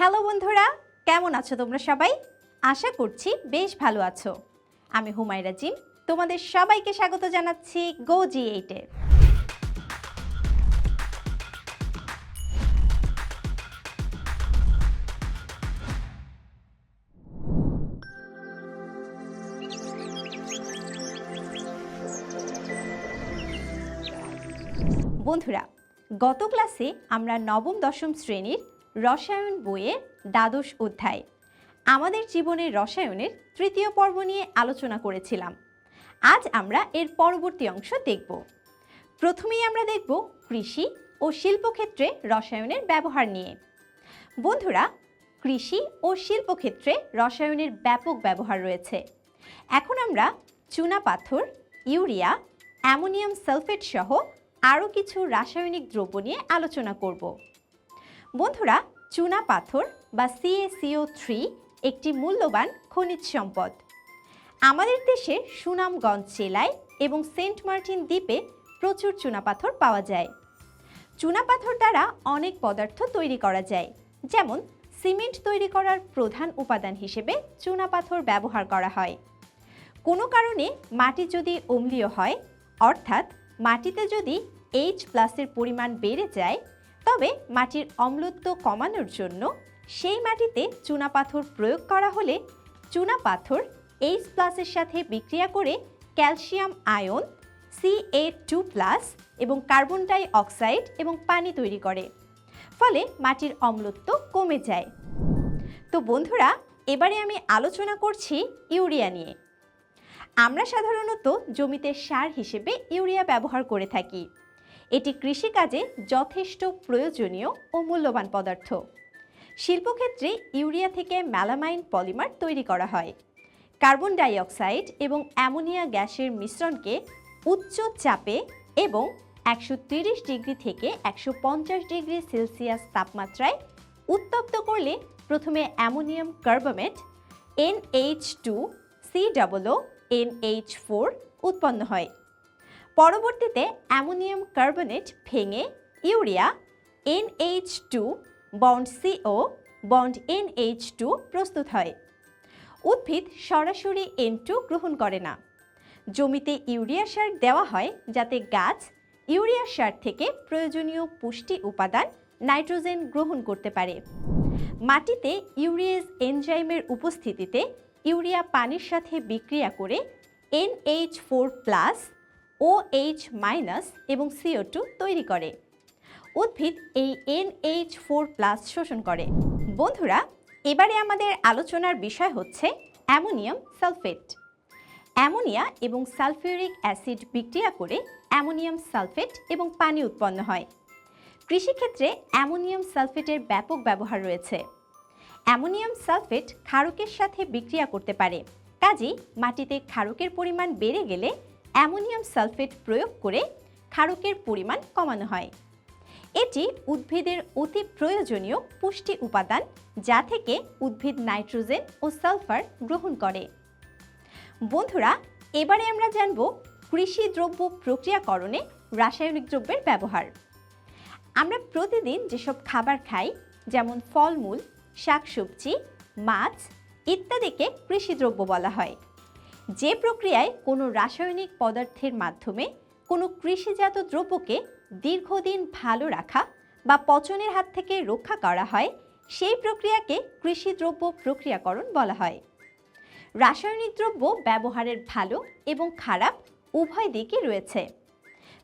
Hello বন্ধুরা। কেমন আছো তোমরা সবাই? আশা করছি বেশ ভালো আছো। আমি হুমায়রা জিম তোমাদের সবাইকে স্বাগত জানাচ্ছি গো জি এইটে বন্ধুরা, গত ক্লাসে আমরা নবম, দশম শ্রেণির রসায়ন বইয়ের দ্বাদশ অধ্যায়। আমাদের জীবনের রসায়নের তৃতীয় পর্ব নিয়ে আলোচনা করেছিলাম। আজ আমরা এর পরবর্তী অংশ দেখব। প্রথমেই আমরা দেখব কৃষি ও শিল্পক্ষেত্রে রসায়নের ব্যবহার নিয়ে। বন্ধুরা, কৃষি ও শিল্পক্ষেত্রে রসায়নের ব্যাপক ব্যবহার রয়েছে। এখন আমরা চুনা পাথর, ইউরিয়া, অ্যামোনিয়াম সালফেট সহ আরও কিছু রাসায়নিক দ্রব্য নিয়ে আলোচনা করব। বন্ধুরা, চুনা পাথর বা সিএসিও থ্রি একটি মূল্যবান খনিজ সম্পদ। আমাদের দেশে সুনামগঞ্জ জেলায় এবং সেন্ট মার্টিন দ্বীপে প্রচুর চুনাপাথর পাওয়া যায়। চুনাপাথর দ্বারা অনেক পদার্থ তৈরি করা যায়, যেমন সিমেন্ট তৈরি করার প্রধান উপাদান হিসেবে চুনাপাথর ব্যবহার করা হয়। কোনো কারণে মাটি যদি অম্লীয় হয়, অর্থাৎ মাটিতে যদি এইচ প্লাসের পরিমাণ বেড়ে যায় তবে মাটির অম্লত্ব কমানোর জন্য সেই মাটিতে চুনাপাথর প্রয়োগ করা হলে চুনাপাথর এইচ প্লাসের সাথে বিক্রিয়া করে calcium ion C A two plus এবং কার্বন ডাই অক্সাইড এবং পানি তৈরি করে। ফলে মাটির অম্লত্ব কমে যায়। তো বন্ধুরা, এবারে আমি আলোচনা করছি ইউরিয়া নিয়ে। আমরা সাধারণত জমিতে সার হিসেবে ইউরিয়া ব্যবহার করে থাকি। এটি কৃষিকাজে যথেষ্ট প্রয়োজনীয় ও মূল্যবান পদার্থ। শিল্পক্ষেত্রে ইউরিয়া থেকে ম্যালামাইন পলিমার তৈরি করা হয়। কার্বন ডাই অক্সাইড এবং অ্যামোনিয়া গ্যাসের মিশ্রণকে উচ্চ চাপে এবং একশো ডিগ্রি থেকে একশো পঞ্চাশ ডিগ্রি সেলসিয়াস তাপমাত্রায় উত্তপ্ত করলে প্রথমে ammonium carbamate, N H two C double O N H four উৎপন্ন হয়। পরবর্তীতে অ্যামোনিয়াম কার্বনেট ভেঙে urea, N H two, bond C O, bond N H two প্রস্তুত হয়। উদ্ভিদ সরাসরি এন টু গ্রহণ করে না। জমিতে ইউরিয়া সার দেওয়া হয় যাতে গাছ ইউরিয়া সার থেকে প্রয়োজনীয় পুষ্টি উপাদান নাইট্রোজেন গ্রহণ করতে পারে। মাটিতে ইউরিয়েজ এনজাইমের উপস্থিতিতে ইউরিয়া পানির সাথে বিক্রিয়া করে এনএইচ ফোর প্লাস ও এইচ মাইনাস এবং সিও টু তৈরি করে। উদ্ভিদ এই এনএইচ ফোর প্লাস শোষণ করে। বন্ধুরা, এবারে আমাদের আলোচনার বিষয় হচ্ছে অ্যামোনিয়াম সালফেট। অ্যামোনিয়া এবং সালফিউরিক অ্যাসিড বিক্রিয়া করে অ্যামোনিয়াম সালফেট এবং পানি উৎপন্ন হয়। কৃষিক্ষেত্রে অ্যামোনিয়াম সালফেটের ব্যাপক ব্যবহার রয়েছে। অ্যামোনিয়াম সালফেট ক্ষারকের সাথে বিক্রিয়া করতে পারে। কাজেই মাটিতে ক্ষারকের পরিমাণ বেড়ে গেলে অ্যামোনিয়াম সালফেট প্রয়োগ করে ক্ষারকের পরিমাণ কমানো হয়। এটি উদ্ভিদের অতি প্রয়োজনীয় পুষ্টি উপাদান যা থেকে উদ্ভিদ নাইট্রোজেন ও সালফার গ্রহণ করে। বন্ধুরা, এবারে আমরা জানব কৃষি দ্রব্য প্রক্রিয়াকরণে রাসায়নিক দ্রব্যের ব্যবহার। আমরা প্রতিদিন যেসব খাবার খাই, যেমন ফলমূল, শাকসবজি, মাছ ইত্যাদিকে কৃষিদ্রব্য বলা হয়। যে প্রক্রিয়ায় কোনো রাসায়নিক পদার্থের মাধ্যমে কোনো কৃষিজাত দ্রব্যকে দীর্ঘদিন ভালো রাখা বা পচনের হাত থেকে রক্ষা করা হয়, সেই প্রক্রিয়াকে কৃষিদ্রব্য প্রক্রিয়াকরণ বলা হয়। রাসায়নিক দ্রব্য ব্যবহারের ভালো এবং খারাপ উভয় দিকই রয়েছে।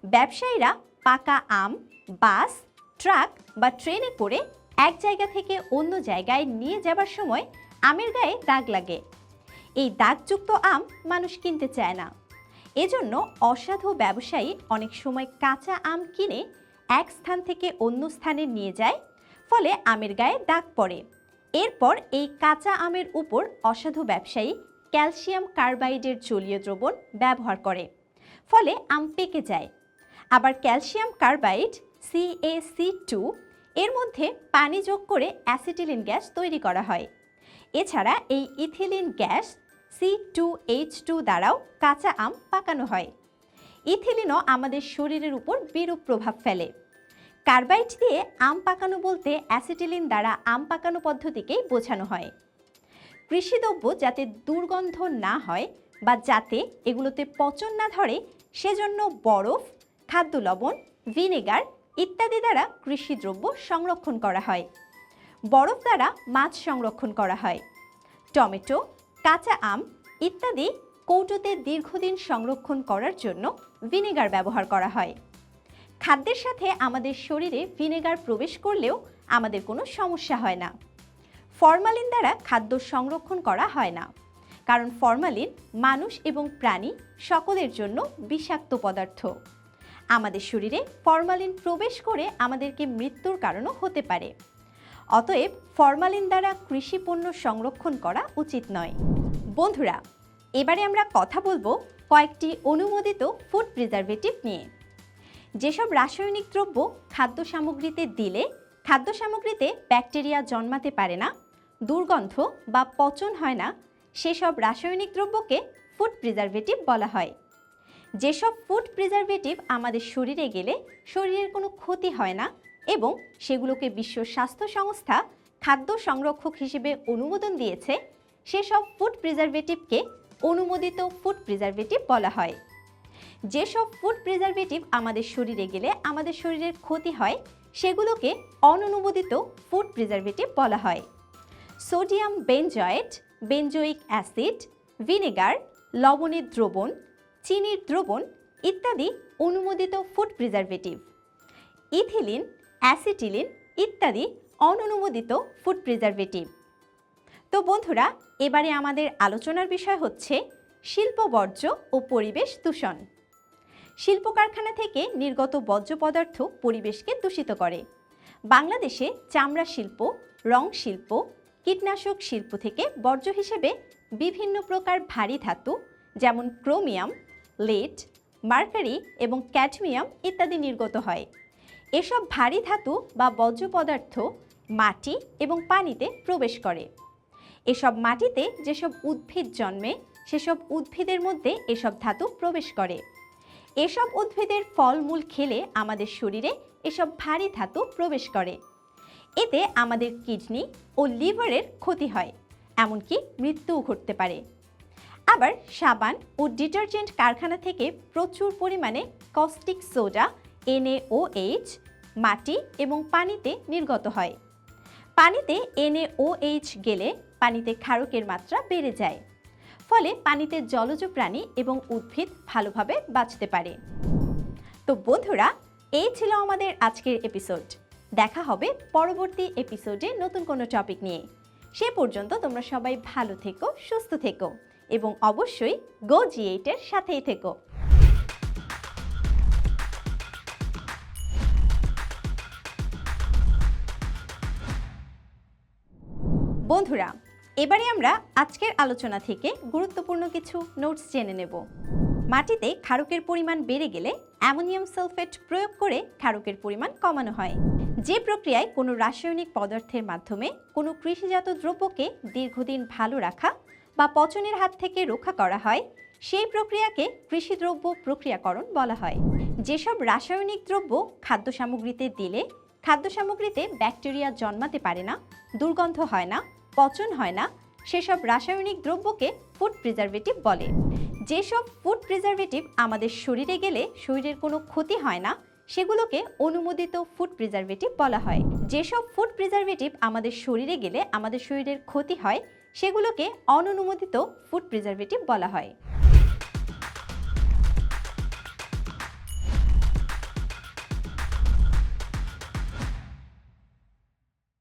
ব্যবসায়ীরা পাকা আম বাস ট্রাক বা ট্রেনে করে এক জায়গা থেকে অন্য জায়গায় নিয়ে যাবার সময় আমের গায়ে দাগ লাগে এই দাগযুক্ত আম মানুষ কিনতে চায় না। এজন্য অসাধু ব্যবসায়ী অনেক সময় কাঁচা আম কিনে এক স্থান থেকে অন্য স্থানে নিয়ে যায়, ফলে আমের গায়ে দাগ পড়ে। এরপর এই কাঁচা আমের উপর অসাধু ব্যবসায়ী ক্যালসিয়াম কার্বাইডের জলীয় দ্রবণ ব্যবহার করে, ফলে আম পেকে যায়। আবার ক্যালসিয়াম কার্বাইড সিএসি টু এর মধ্যে পানি যোগ করে অ্যাসিটিলিন গ্যাস তৈরি করা হয়। এছাড়া এই ethylene gas C two H two দ্বারাও কাঁচা আম পাকানো হয়। ইথিলিনও আমাদের শরীরের উপর বিরূপ প্রভাব ফেলে। কার্বাইড দিয়ে আম পাকানো বলতে অ্যাসিটিলিন দ্বারা আম পাকানো পদ্ধতিকেই বোঝানো হয়। কৃষিদ্রব্য যাতে দুর্গন্ধ না হয় বা যাতে এগুলোতে পচন না ধরে, সেজন্য বরফ, খাদ্য লবণ, ভিনেগার ইত্যাদি দ্বারা কৃষিদ্রব্য সংরক্ষণ করা হয়। বরফ দ্বারা মাছ সংরক্ষণ করা হয়। টমেটো কাঁচা আম ইত্যাদি কৌটোতে দীর্ঘদিন সংরক্ষণ করার জন্য ভিনেগার ব্যবহার করা হয়। খাদ্যের সাথে আমাদের শরীরে ভিনেগার প্রবেশ করলেও আমাদের কোনো সমস্যা হয় না। ফরমালিন দ্বারা খাদ্য সংরক্ষণ করা হয় না। কারণ ফরমালিন মানুষ এবং প্রাণী সকলের জন্য বিষাক্ত পদার্থ। আমাদের শরীরে ফরমালিন প্রবেশ করে আমাদেরকে মৃত্যুর কারণও হতে পারে। অতএব ফরমালিন দ্বারা কৃষি পণ্য সংরক্ষণ করা উচিত নয়। বন্ধুরা, এবারে আমরা কথা বলব কয়েকটি অনুমোদিত ফুড প্রিজারভেটিভ নিয়ে। যেসব রাসায়নিক দ্রব্য খাদ্য সামগ্রীতে দিলে খাদ্য সামগ্রীতে ব্যাকটেরিয়া জন্মাতে পারে না, দুর্গন্ধ বা পচন হয় না, সেসব রাসায়নিক দ্রব্যকে ফুড প্রিজারভেটিভ বলা হয়। যেসব ফুড প্রিজারভেটিভ আমাদের শরীরে গেলে শরীরের কোনো ক্ষতি হয় না এবং সেগুলোকে বিশ্ব স্বাস্থ্য সংস্থা খাদ্য সংরক্ষক হিসেবে অনুমোদন দিয়েছে। সেসব ফুড প্রিজারভেটিভকে অনুমোদিত ফুড প্রিজারভেটিভ বলা হয়। যেসব ফুড প্রিজারভেটিভ আমাদের শরীরে গেলে আমাদের শরীরের ক্ষতি হয়, সেগুলোকে অননুমোদিত ফুড প্রিজারভেটিভ বলা হয়। Sodium benzoate benzoic acid vinegar লবণের দ্রবণ, চিনির দ্রবণ ইত্যাদি অনুমোদিত ফুড প্রিজারভেটিভ ইথিলিন অ্যাসিটিলিন ইত্যাদি অননুমোদিত ফুড প্রিজারভেটিভ। তো বন্ধুরা, এবারে আমাদের আলোচনার বিষয় হচ্ছে শিল্প বর্জ্য ও পরিবেশ দূষণ। শিল্প কারখানা থেকে নির্গত বর্জ্য পদার্থ পরিবেশকে দূষিত করে। বাংলাদেশে চামড়া শিল্প, রং শিল্প, কীটনাশক শিল্প থেকে বর্জ্য হিসেবে বিভিন্ন প্রকার ভারী ধাতু যেমন ক্রোমিয়াম, লেড, মার্কারি এবং ক্যাডমিয়াম ইত্যাদি নির্গত হয়। এসব ভারী ধাতু বা বর্জ্য পদার্থ মাটি এবং পানিতে প্রবেশ করে। এসব মাটিতে যেসব উদ্ভিদ জন্মে, সেসব উদ্ভিদের মধ্যে এসব ধাতু প্রবেশ করে। এসব উদ্ভিদের ফলমূল খেলে আমাদের শরীরে এসব ভারী ধাতু প্রবেশ করে। এতে আমাদের কিডনি ও লিভারের ক্ষতি হয়, এমনকি মৃত্যুও ঘটতে পারে। আবার সাবান ও ডিটারজেন্ট কারখানা থেকে প্রচুর পরিমাণে কস্টিক সোডা এনএওএইচ মাটি এবং পানিতে নির্গত হয়। পানিতে এনএওএইচ গেলে পানিতে ক্ষারকের মাত্রা বেড়ে যায়। ফলে পানিতে জলজ প্রাণী এবং উদ্ভিদ ভালোভাবে বাঁচতে পারে। তো বন্ধুরা, এই ছিল আমাদের আজকের এপিসোড। দেখা হবে পরবর্তী এপিসোডে নতুন কোনো টপিক নিয়ে। সে পর্যন্ত তোমরা সবাই ভালো থেকো, সুস্থ থেকো এবং অবশ্যই গো জি এইটের সাথেই থেকো। বন্ধুরা, এবারে আমরা আজকের আলোচনা থেকে গুরুত্বপূর্ণ কিছু নোটস জেনে নেব। মাটিতে ক্ষারকের পরিমাণ বেড়ে গেলে অ্যামোনিয়াম সালফেট প্রয়োগ করে ক্ষারকের পরিমাণ কমানো হয়। যে প্রক্রিয়ায় কোনো রাসায়নিক পদার্থের মাধ্যমে কোনো কৃষিজাত দ্রব্যকে দীর্ঘদিন ভালো রাখা বা পচনের হাত থেকে রক্ষা করা হয়, সেই প্রক্রিয়াকে কৃষিদ্রব্য প্রক্রিয়াকরণ বলা হয়। যেসব রাসায়নিক দ্রব্য খাদ্য সামগ্রীতে দিলে, খাদ্য সামগ্রীতে ব্যাকটেরিয়া জন্মাতে পারে না, দুর্গন্ধ হয় না পচন হয় না, সেসব রাসায়নিক দ্রব্যকে ফুড প্রিজারভেটিভ বলে। যেসব ফুড প্রিজারভেটিভ আমাদের শরীরে গেলে শরীরের কোনো ক্ষতি হয় না, সেগুলোকে অনুমোদিত ফুড প্রিজারভেটিভ বলা হয়। যেসব ফুড প্রিজারভেটিভ আমাদের শরীরে গেলে আমাদের শরীরের ক্ষতি হয়, সেগুলোকে অননুমোদিত ফুড প্রিজারভেটিভ বলা হয়।